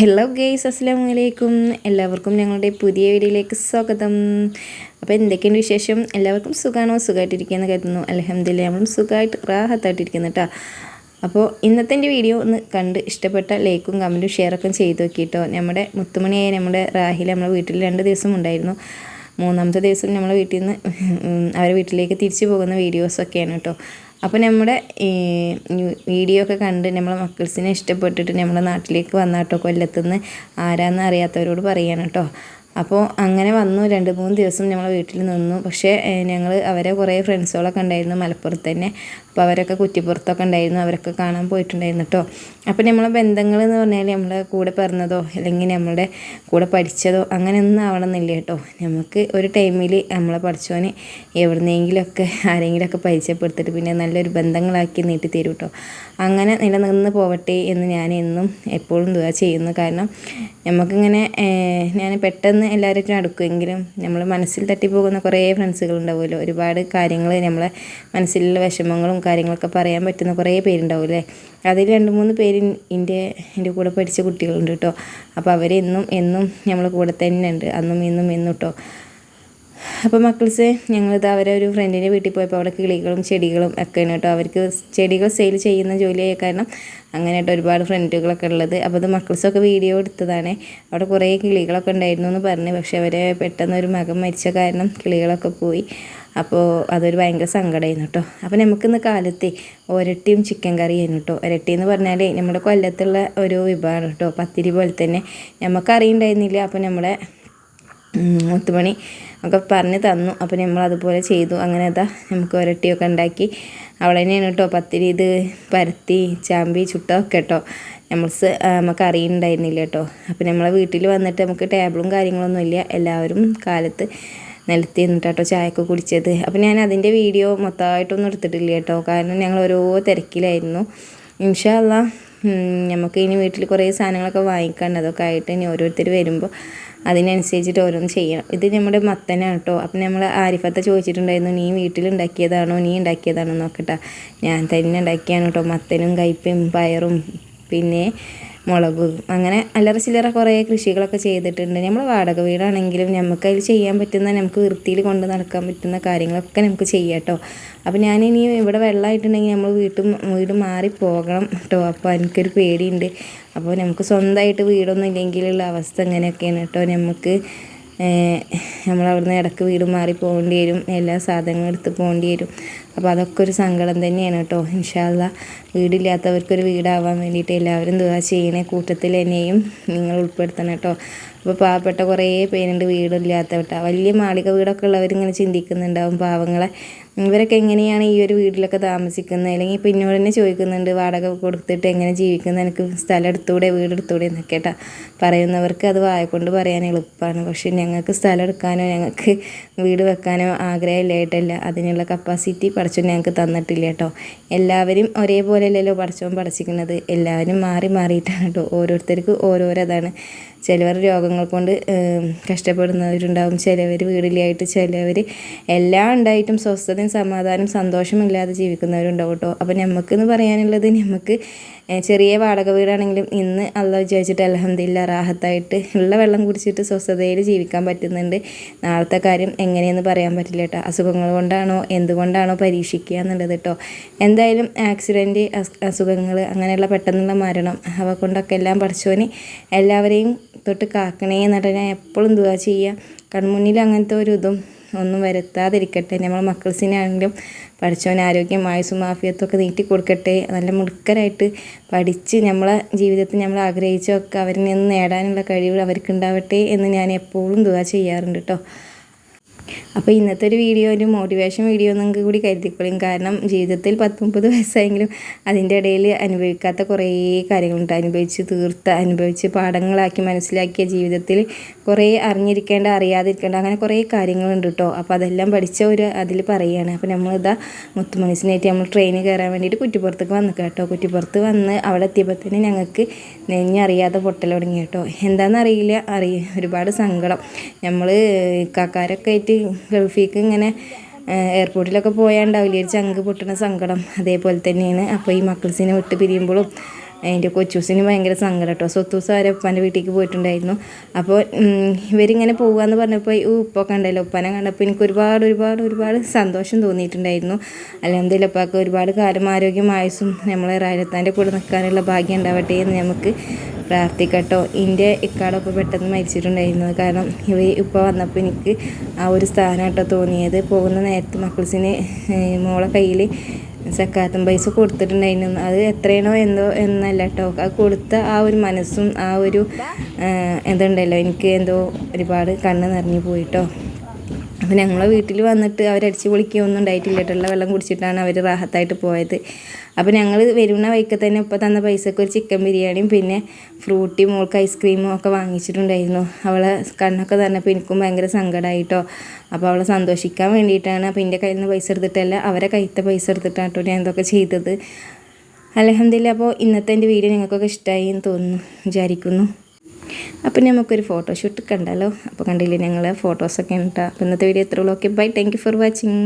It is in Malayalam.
ഹലോ ഗെയ്സ് അസ്സാം വലൈക്കും എല്ലാവർക്കും ഞങ്ങളുടെ പുതിയ വീഡിയോയിലേക്ക് സ്വാഗതം. അപ്പോൾ എന്തൊക്കെയാണ് വിശേഷം? എല്ലാവർക്കും സുഖമാണോ സുഖമായിട്ടിരിക്കുകയെന്ന് കരുതുന്നു. അലഹമ്മദില്ല നമ്മളും സുഖമായിട്ട് റാഹത്തായിട്ടിരിക്കുന്നു കേട്ടോ അപ്പോൾ ഇന്നത്തെ എന്റെ വീഡിയോ ഒന്ന് കണ്ട് ഇഷ്ടപ്പെട്ട ലൈക്കും കമന്റും ഷെയറൊക്കെ ചെയ്ത് നോക്കിയിട്ടോ. നമ്മുടെ മുത്തുമണിയായ നമ്മുടെ റാഹിൽ നമ്മുടെ വീട്ടിൽ രണ്ട് ദിവസം ഉണ്ടായിരുന്നു. മൂന്നാമത്തെ ദിവസം നമ്മളെ വീട്ടിൽ നിന്ന് അവരെ വീട്ടിലേക്ക് തിരിച്ചു പോകുന്ന വീഡിയോസൊക്കെയാണ് കേട്ടോ അപ്പോൾ നമ്മുടെ വീഡിയോ ഒക്കെ കണ്ട് നമ്മളെ മക്കൾസിനെ ഇഷ്ടപ്പെട്ടിട്ട് നമ്മുടെ നാട്ടിലേക്ക് വന്നാട്ടോ കൊല്ലത്തുനിന്ന്. ആരാന്ന് അറിയാത്തവരോട് പറയാണ് കേട്ടോ അപ്പോൾ അങ്ങനെ വന്നു. രണ്ട് മൂന്ന് ദിവസം ഞങ്ങൾ വീട്ടിൽ നിന്നു. പക്ഷേ ഞങ്ങൾ അവരെ കുറേ ഫ്രണ്ട്സുകളൊക്കെ ഉണ്ടായിരുന്നു മലപ്പുറത്ത് തന്നെ. അപ്പോൾ അവരൊക്കെ കുറ്റിപ്പുറത്തൊക്കെ ഉണ്ടായിരുന്നു. അവരൊക്കെ കാണാൻ പോയിട്ടുണ്ടായിരുന്നു കേട്ടോ അപ്പോൾ നമ്മളെ ബന്ധങ്ങൾ എന്ന് പറഞ്ഞാൽ നമ്മളെ കൂടെ പറഞ്ഞതോ അല്ലെങ്കിൽ നമ്മളുടെ കൂടെ പഠിച്ചതോ അങ്ങനെയൊന്നും ആവണമെന്നില്ല കേട്ടോ നമുക്ക് ഒരു ടൈമിൽ നമ്മളെ പഠിച്ചവന് എവിടുന്നെങ്കിലുമൊക്കെ ആരെങ്കിലുമൊക്കെ പരിചയപ്പെടുത്തിട്ട് പിന്നെ നല്ലൊരു ബന്ധങ്ങളാക്കി നീട്ടി തരും കേട്ടോ അങ്ങനെ നിലനിന്ന് പോവട്ടെ എന്ന് ഞാൻ എന്നും എപ്പോഴും ദുവാ ചെയ്യുന്നു. കാരണം നമുക്കിങ്ങനെ ഞാൻ പെട്ടെന്ന് എല്ലാവരും അടുക്കുമെങ്കിലും നമ്മൾ മനസ്സിൽ തട്ടിപ്പോകുന്ന കുറേ ഫ്രണ്ട്സുകൾ ഉണ്ടാവുമല്ലോ ഒരുപാട് കാര്യങ്ങൾ നമ്മളെ മനസ്സിലുള്ള വിഷമങ്ങളും കാര്യങ്ങളൊക്കെ പറയാൻ പറ്റുന്ന കുറേ പേരുണ്ടാവില്ലേ അതിൽ രണ്ട് മൂന്ന് പേര് എന്റെ എന്റെ കൂടെ പഠിച്ച കുട്ടികളുണ്ട് കേട്ടോ. അപ്പോൾ അവരെന്നും എന്നും നമ്മളെ കൂടെ തന്നെ ഉണ്ട് അന്നും ഇന്നും എന്നും കേട്ടോ അപ്പോൾ മക്കൾസ് ഞങ്ങളിത് അവരെ ഒരു ഫ്രണ്ടിന്റെ വീട്ടിൽ പോയപ്പോൾ അവിടെ കിളികളും ചെടികളും ഒക്കെയാണ് കേട്ടോ. അവർക്ക് ചെടികൾ സെയിൽ ചെയ്യുന്ന ജോലിയായ കാരണം അങ്ങനെ കേട്ടോ ഒരുപാട് ഫ്രണ്ടുകളൊക്കെ ഉള്ളത്. അപ്പോൾ അത് മക്കൾസൊക്കെ വീഡിയോ എടുത്തതാണ്. അവിടെ കുറേ കിളികളൊക്കെ ഉണ്ടായിരുന്നു എന്ന് പറഞ്ഞു. പക്ഷെ അവരെ പെട്ടെന്ന് ഒരു മകൻ മരിച്ച കാരണം കിളികളൊക്കെ പോയി. അപ്പോൾ അതൊരു ഭയങ്കര സങ്കടമായിരുന്നു കേട്ടോ. അപ്പോൾ നമുക്കിന്ന് കാലത്തെ ഒരട്ടിയും ചിക്കൻ കറിയായിരുന്നു കേട്ടോ. ഒരട്ടി എന്ന് പറഞ്ഞാൽ നമ്മുടെ കൊല്ലത്തുള്ള ഒരു വിഭവമാണ് കേട്ടോ. പത്തിരി പോലെ തന്നെ. നമുക്കറിയുണ്ടായിരുന്നില്ല. അപ്പോൾ നമ്മുടെ മുത്തുമണി ഒക്കെ പറഞ്ഞ് തന്നു. അപ്പോൾ നമ്മൾ അതുപോലെ ചെയ്തു. അങ്ങനെ അതാ നമുക്ക് ഒരട്ടിയൊക്കെ ഉണ്ടാക്കി. അവളെ തന്നെയാണ് കേട്ടോ പത്തിരി ഇത് പരത്തി ചാമ്പി ചുട്ടൊക്കെ കേട്ടോ. നമ്മൾസ് നമുക്ക് അറിയുന്നുണ്ടായിരുന്നില്ല കേട്ടോ. അപ്പോൾ നമ്മളെ വീട്ടിൽ വന്നിട്ട് നമുക്ക് ടേബിളും കാര്യങ്ങളൊന്നും ഇല്ല. എല്ലാവരും കാലത്ത് നിലത്തി നിന്നിട്ടോ ചായയൊക്കെ കുടിച്ചത്. അപ്പോൾ ഞാൻ അതിന്റെ വീഡിയോ മൊത്തമായിട്ടൊന്നും എടുത്തിട്ടില്ല കേട്ടോ. കാരണം ഞങ്ങൾ ഓരോ തിരക്കിലായിരുന്നു. ഇൻഷാല്ല നമുക്ക് ഇനി വീട്ടിൽ കുറേ സാധനങ്ങളൊക്കെ വാങ്ങിക്കാണ്ട് അതൊക്കെ ആയിട്ട് ഇനി ഓരോരുത്തർ വരുമ്പോൾ അതിനനുസരിച്ചിട്ട് ഓരോന്ന് ചെയ്യണം. ഇത് നമ്മുടെ മത്തനാണ് കേട്ടോ അപ്പം നമ്മൾ ആരിഫത്ത ചോദിച്ചിട്ടുണ്ടായിരുന്നു നീ വീട്ടിലുണ്ടാക്കിയതാണോ? നീ ഉണ്ടാക്കിയതാണോ? നോക്കട്ടെ ഞാൻ തന്നെ ഉണ്ടാക്കിയാണ് കേട്ടോ മത്തനും കയ്പ്പയും പയറും. പിന്നെ മുളക് അങ്ങനെ അല്ലറ ചില്ലറ കുറേ കൃഷികളൊക്കെ ചെയ്തിട്ടുണ്ട്. നമ്മൾ വാടക വീടാണെങ്കിലും നമുക്ക് അതിൽ ചെയ്യാൻ പറ്റുന്ന നമുക്ക് വൃത്തിയിൽ കൊണ്ട് നടക്കാൻ പറ്റുന്ന കാര്യങ്ങളൊക്കെ നമുക്ക് ചെയ്യാം കേട്ടോ അപ്പോൾ ഞാനിനി ഇവിടെ വെള്ളമായിട്ടുണ്ടെങ്കിൽ നമ്മൾ വീട്ടും വീട് മാറി പോകണം കേട്ടോ അപ്പോൾ എനിക്കൊരു പേടിയുണ്ട്. അപ്പോൾ നമുക്ക് സ്വന്തമായിട്ട് വീടൊന്നും ഇല്ലെങ്കിലുള്ള അവസ്ഥ എങ്ങനെയൊക്കെയാണ് കേട്ടോ നമുക്ക് നമ്മൾ ഇടയ്ക്ക് ഇടയ്ക്ക് വീട് മാറി പോകേണ്ടി വരും എല്ലാ സാധനങ്ങളും എടുത്ത് പോകേണ്ടി വരും. അപ്പോൾ അതൊക്കെ ഒരു സങ്കടം തന്നെയാണ് കേട്ടോ. ഇൻഷാല്ല വീടില്ലാത്തവർക്കൊരു വീടാവാൻ വേണ്ടിയിട്ട് എല്ലാവരും ദുവാ ചെയ്യണേ കൂട്ടത്തിൽ എന്നെയും നിങ്ങൾ ഉൾപ്പെടുത്തണം കേട്ടോ. അപ്പോൾ പാവപ്പെട്ട കുറേ പേരുണ്ട് വീടില്ലാത്ത കേട്ടോ വലിയ മാളിക വീടൊക്കെ ഉള്ളവരിങ്ങനെ ചിന്തിക്കുന്നുണ്ടാവും പാവങ്ങളെ. ഇവരൊക്കെ എങ്ങനെയാണ് ഈ ഒരു വീട്ടിലൊക്കെ താമസിക്കുന്നത്? അല്ലെങ്കിൽ ഇപ്പോൾ തന്നെ ചോദിക്കുന്നുണ്ട് വാടക കൊടുത്തിട്ട് എങ്ങനെ ജീവിക്കുന്നത് എനിക്ക് സ്ഥലം എടുത്തൂടെ വീട് എടുത്തൂടെ എന്നൊക്കെ കേട്ടോ പറയുന്നവർക്ക് അത് വായക്കൊണ്ട് പറയാൻ എളുപ്പമാണ്. പക്ഷേ ഞങ്ങൾക്ക് സ്ഥലം എടുക്കാനോ ഞങ്ങൾക്ക് വീട് വെക്കാനോ ആഗ്രഹമില്ലായിട്ടല്ല. അതിനുള്ള കപ്പാസിറ്റി പഠിച്ചു ഞങ്ങൾക്ക് തന്നിട്ടില്ല കേട്ടോ. എല്ലാവരും ഒരേപോലെ അല്ലല്ലോ പഠിച്ചോൻ പഠിച്ചിരിക്കുന്നത്. എല്ലാവരും മാറി മാറിയിട്ടാണ് കേട്ടോ. ഓരോരുത്തർക്ക് ഓരോരോ അതാണ് ചിലവർ രോഗങ്ങൾ കൊണ്ട് കഷ്ടപ്പെടുന്നവരുണ്ടാവും. ചിലവർ വീടിലായിട്ട് ചിലവർ എല്ലാം ഉണ്ടായിട്ടും സ്വസ്ഥതയും സമാധാനം സന്തോഷമില്ലാതെ ജീവിക്കുന്നവരുണ്ടാവും കേട്ടോ. അപ്പോൾ നമുക്കെന്ന് പറയാനുള്ളത് നമുക്ക് ചെറിയ വാടക വീടാണെങ്കിലും ഇന്ന് അല്ല വിചാരിച്ചിട്ട് അലഹമില്ല റാഹത്തായിട്ട് ഉള്ള വെള്ളം കുടിച്ചിട്ട് സ്വസ്ഥതയിൽ ജീവിക്കാൻ പറ്റുന്നുണ്ട്. നാളത്തെ കാര്യം എങ്ങനെയെന്ന് പറയാൻ പറ്റില്ല കേട്ടോ. അസുഖങ്ങൾ കൊണ്ടാണോ എന്തുകൊണ്ടാണോ പരീക്ഷിക്കുക എന്നുള്ളത് കേട്ടോ. എന്തായാലും ആക്സിഡന്റ് അസുഖങ്ങൾ അങ്ങനെയുള്ള പെട്ടെന്നുള്ള മരണം അവ കൊണ്ടൊക്കെ എല്ലാം പഠിച്ചോന് എല്ലാവരെയും തൊട്ട് കാക്കണേ എന്നിട്ട് ഞാൻ എപ്പോഴും ദുവാ ചെയ്യുക കൺമുന്നിൽ അങ്ങനത്തെ ഒരു ഇതും ഒന്നും വരുത്താതിരിക്കട്ടെ. നമ്മൾ മക്കൾസിനെ മക്കൾസിനാണെങ്കിലും പഠിച്ചവൻ ആരോഗ്യം ആയുസും മാഫിയത്തൊക്കെ നീട്ടി കൊടുക്കട്ടെ. നല്ല മുടുക്കരായിട്ട് പഠിച്ച് നമ്മളെ ജീവിതത്തിൽ നമ്മൾ ആഗ്രഹിച്ചൊക്കെ അവരിൽ നിന്ന് നേടാനുള്ള കഴിവ് അവർക്കുണ്ടാവട്ടെ എന്ന് ഞാൻ എപ്പോഴും ദുവാ ചെയ്യാറുണ്ട് കേട്ടോ അപ്പോൾ ഇന്നത്തെ ഒരു വീഡിയോ ഒരു മോട്ടിവേഷൻ വീഡിയോ നിങ്ങൾക്ക് കൂടി കരുതിക്കൊള്ളും. കാരണം ജീവിതത്തിൽ പത്ത് മുപ്പത് വയസ്സായെങ്കിലും അതിന്റെ ഇടയിൽ അനുഭവിക്കാത്ത കുറേ കാര്യങ്ങളുണ്ട്. അനുഭവിച്ച് തീർത്ത അനുഭവിച്ച് പാഠങ്ങളാക്കി മനസ്സിലാക്കിയ ജീവിതത്തിൽ കുറേ അറിഞ്ഞിരിക്കേണ്ട അറിയാതിരിക്കേണ്ട അങ്ങനെ കുറേ കാര്യങ്ങളുണ്ട് കേട്ടോ അപ്പോൾ അതെല്ലാം പഠിച്ച ഒരു അതിൽ പറയുകയാണ്. അപ്പോൾ നമ്മളിതാ മുത്തുമണിസിനായിട്ട് നമ്മൾ ട്രെയിന് കയറാൻ വേണ്ടിയിട്ട് കുറ്റിപ്പുറത്തേക്ക് വന്നു കേട്ടോ കുറ്റിപ്പുറത്ത് വന്ന് അവിടെ എത്തിയപ്പോൾ തന്നെ ഞങ്ങൾക്ക് നെഞ്ഞറിയാതെ പൊട്ടൽ തുടങ്ങി കേട്ടോ എന്താണെന്നറിയില്ല അറിയ ഒരുപാട് സങ്കടം. നമ്മൾ കാക്കാരൊക്കെ ആയിട്ട് ഗൾഫിലേക്ക് ഇങ്ങനെ എയർപോർട്ടിലൊക്കെ പോയാൽ ഉണ്ടാവില്ല ഒരു ചങ്ക് പൊട്ടണ സങ്കടം അതേപോലെ തന്നെയാണ്. അപ്പോൾ ഈ മക്കൾസിനെ വിട്ട് പിരിയുമ്പോഴും എന്റെ കൊച്ചൂസിന് ഭയങ്കര സങ്കടം കേട്ടോ സ്വത്തൂസ് വരെ ഉപ്പാന്റെ വീട്ടിലേക്ക് പോയിട്ടുണ്ടായിരുന്നു. അപ്പോൾ ഇവരിങ്ങനെ പോകാന്ന് പറഞ്ഞപ്പോൾ ഈ ഉപ്പൊക്കെ ഉണ്ടല്ലോ ഉപ്പാനെ കണ്ടപ്പോൾ എനിക്ക് ഒരുപാട് ഒരുപാട് ഒരുപാട് സന്തോഷം തോന്നിയിട്ടുണ്ടായിരുന്നു. അല്ലാണ്ട് ഉപ്പാക്ക് ഒരുപാട് കാലം ആരോഗ്യം ആയുസും നമ്മളെ റായലത്താന്റെ കൂടെ നിൽക്കാനുള്ള ഭാഗ്യം ഉണ്ടാവട്ടെ എന്ന് നമുക്ക് പ്രാർത്ഥിക്കട്ടോ. എന്റെ ഒക്കെ പെട്ടെന്ന് മരിച്ചിട്ടുണ്ടായിരുന്നത് കാരണം ഇവ ഇപ്പോൾ വന്നപ്പോൾ എനിക്ക് ആ ഒരു സ്ഥാനമായിട്ടോ തോന്നിയത്. പോകുന്ന നേരത്ത് മക്കൾസിന് മോളെ കയ്യിൽ സക്കാത്തും പൈസ കൊടുത്തിട്ടുണ്ടായിരുന്നു. അത് എത്രയാണോ എന്തോ എന്നല്ല കേട്ടോ അത് കൊടുത്ത ആ ഒരു മനസ്സും ആ ഒരു ആ, എന്തുണ്ടല്ലോ എനിക്ക് എന്തോ ഒരുപാട് കണ്ണ് നിറഞ്ഞു പോയിട്ടോ. അപ്പോൾ ഞങ്ങളെ വീട്ടിൽ വന്നിട്ട് അവരടിച്ച് പൊളിക്കുകയൊന്നും ഉണ്ടായിട്ടില്ല. കേട്ടുള്ള വെള്ളം കുടിച്ചിട്ടാണ് അവർ റാഹത്തായിട്ട് പോയത്. അപ്പോൾ ഞങ്ങൾ വരുന്ന വഴിക്ക് തന്നെ ഇപ്പോൾ തന്ന പൈസക്ക് ഒരു ചിക്കൻ ബിരിയാണിയും പിന്നെ ഫ്രൂട്ടി മോൾക്ക് ഐസ്ക്രീമും ഒക്കെ വാങ്ങിച്ചിട്ടുണ്ടായിരുന്നു. അവളെ കണ്ണൊക്കെ തന്നപ്പോൾ എനിക്കും ഭയങ്കര സങ്കടമായിട്ടോ അപ്പോൾ അവളെ സന്തോഷിക്കാൻ വേണ്ടിയിട്ടാണ് അപ്പോൾ എന്റെ കയ്യിൽ നിന്ന് പൈസ എടുത്തിട്ടല്ല അവരെ കയ്യത്തെ പൈസ എടുത്തിട്ടാണ് കേട്ടോ ഞാൻ ഇതൊക്കെ ചെയ്തത്. അലഹമില്ല അപ്പോൾ ഇന്നത്തെ എന്റെ വീഡിയോ നിങ്ങൾക്കൊക്കെ ഇഷ്ടമായി എന്ന് തോന്നുന്നു വിചാരിക്കുന്നു. അപ്പം നമുക്കൊരു ഫോട്ടോഷൂട്ട് കണ്ടല്ലോ. അപ്പോൾ കണ്ടില്ലേ ഞങ്ങൾ ഫോട്ടോസൊക്കെ ഉണ്ട് അപ്പോൾ ഇന്നത്തെ വീഡിയോ എത്ര ഉള്ളൂ. Okay bye thank for watching